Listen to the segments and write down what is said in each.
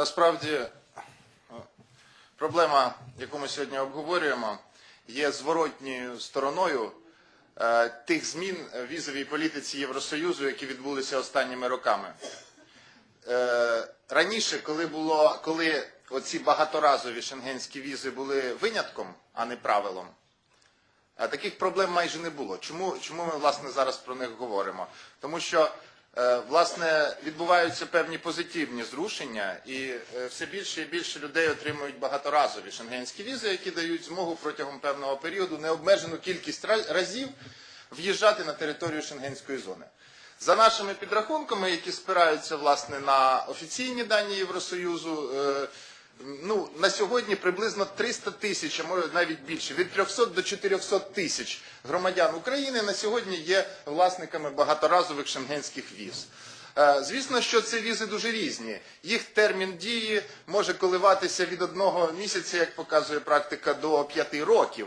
насправді е, проблема, яку ми сьогодні обговорюємо, є зворотньою стороною е, тих змін в візовій політиці Євросоюзу, які відбулися останніми роками. Е, Раніше, коли було, коли оці багаторазові шенгенські візи були винятком, а не правилом, таких проблем майже не було. Чому, чому ми власне зараз про них говоримо? Тому що власне відбуваються певні позитивні зрушення, і е, все більше і більше людей отримують багаторазові шенгенські візи, які дають змогу протягом певного періоду необмежену кількість разів в'їжджати на територію шенгенської зони. За нашими підрахунками, які спираються власне на офіційні дані Євросоюзу, е, ну на сьогодні приблизно 300 тисяч, а може навіть більше, від 300 до 400 тисяч громадян України на сьогодні є власниками багаторазових шенгенських віз. Е, Звісно, що ці візи дуже різні. Їх термін дії може коливатися від одного місяця, як показує практика, до п'яти років.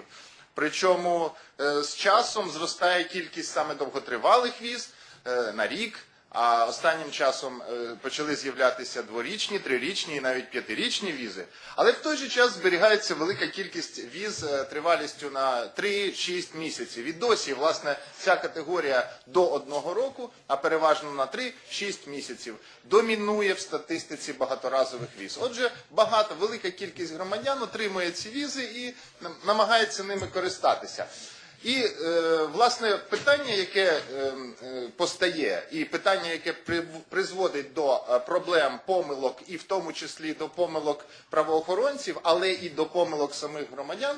Причому е, з часом зростає кількість саме довготривалих віз е, на рік. А останнім часом е, почали з'являтися дворічні, трирічні і навіть п'ятирічні візи. Але в той же час зберігається велика кількість віз е, тривалістю на 3-6 місяців. І досі, власне, ця категорія до одного року, а переважно на 3-6 місяців, домінує в статистиці багаторазових віз. Отже, багато, велика кількість громадян отримує ці візи і намагається ними користатися. І е, власне питання, яке е, е, постає, і питання, яке призводить до проблем, помилок, і в тому числі до помилок правоохоронців, але і до помилок самих громадян,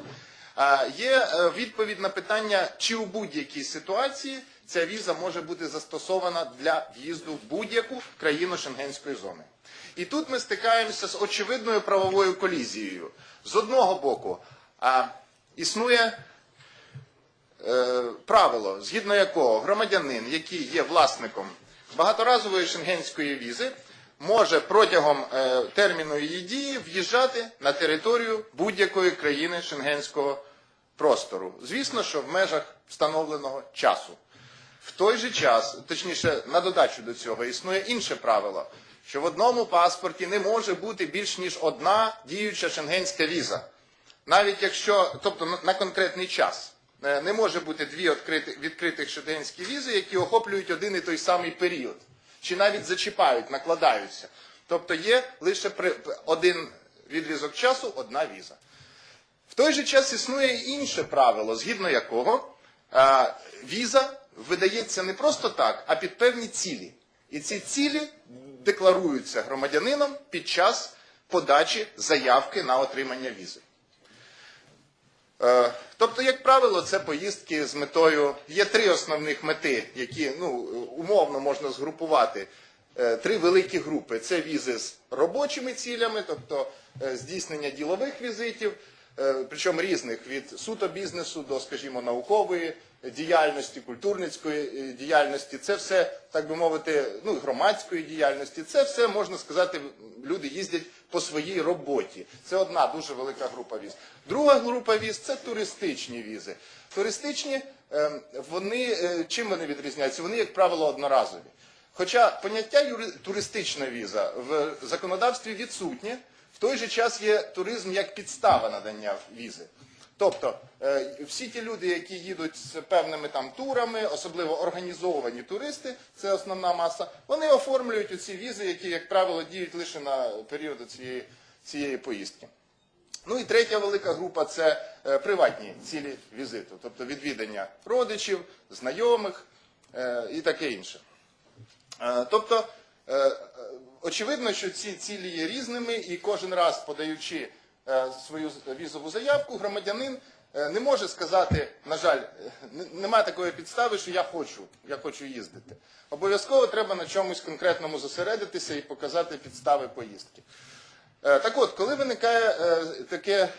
є відповідь на питання, чи у будь-якій ситуації ця віза може бути застосована для в'їзду в будь-яку країну Шенгенської зони. І тут ми стикаємося з очевидною правовою колізією. З одного боку, існує правило, згідно якого громадянин, який є власником багаторазової шенгенської візи, може протягом е, терміну її дії в'їжджати на територію будь-якої країни шенгенського простору. Звісно, що в межах встановленого часу. В той же час, точніше, на додачу до цього, існує інше правило, що в одному паспорті не може бути більш ніж одна діюча шенгенська віза. Навіть якщо, тобто на конкретний час. Е, Не може бути дві відкритих шенгенські візи, які охоплюють один і той самий період. Чи навіть зачіпають, накладаються. Тобто є лише один відрізок часу, одна віза. В той же час існує інше правило, згідно якого е, віза видається не просто так, а під певні цілі. І ці цілі декларуються громадянином під час подачі заявки на отримання візи. Е, Тобто, як правило, це поїздки з метою. Є три основних мети, які ну, умовно можна згрупувати. Е, Три великі групи: це візи з робочими цілями, тобто е, здійснення ділових візитів, причому різних від суто бізнесу до, скажімо, наукової діяльності, культурницької е, діяльності. Це все, так би мовити, ну громадської діяльності. Це все можна сказати, люди їздять по своїй роботі. Це одна дуже велика група віз. Друга група віз це туристичні візи. Туристичні ем, вони е, чим вони відрізняються? Вони, як правило, одноразові. Хоча поняття туристична віза в законодавстві відсутнє, в той же час є туризм як підстава надання візи. Тобто е, всі ті люди, які їдуть з певними там турами, особливо організовані туристи, це основна маса, вони оформлюють оці візи, які, як правило, діють лише на період цієї, цієї поїздки. Ну і третя велика група це е, приватні цілі візиту, тобто відвідання родичів, знайомих е, і таке інше. Тобто, очевидно, що ці цілі є різними, і кожен раз, подаючи е, свою візову заявку, громадянин е, не може сказати, на жаль, е, немає такої підстави, що я хочу, я хочу їздити. Обов'язково треба на чомусь конкретному зосередитися і показати підстави поїздки. Так от, коли виникає таке,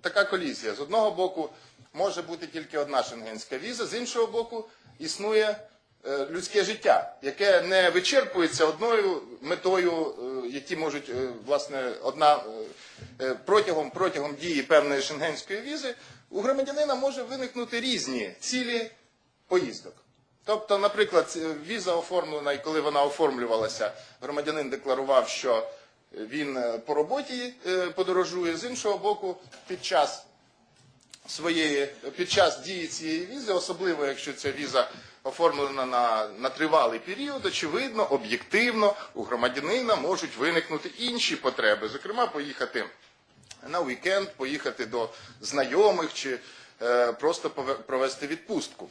така колізія, з одного боку може бути тільки одна шенгенська віза, з іншого боку існує людське життя, яке не вичерпується одною метою, е, які можуть, е, власне, одна е, е, протягом, протягом дії певної шенгенської візи, у громадянина може виникнути різні цілі поїздок. Тобто, наприклад, е, віза оформлена, і коли вона оформлювалася, громадянин декларував, що він е, по роботі е, подорожує, з іншого боку, під час своєї під час дії цієї візи, особливо якщо ця віза оформлена на, на тривалий період, очевидно, об'єктивно у громадянина можуть виникнути інші потреби, зокрема, поїхати на уікенд, поїхати до знайомих чи е, просто провести відпустку.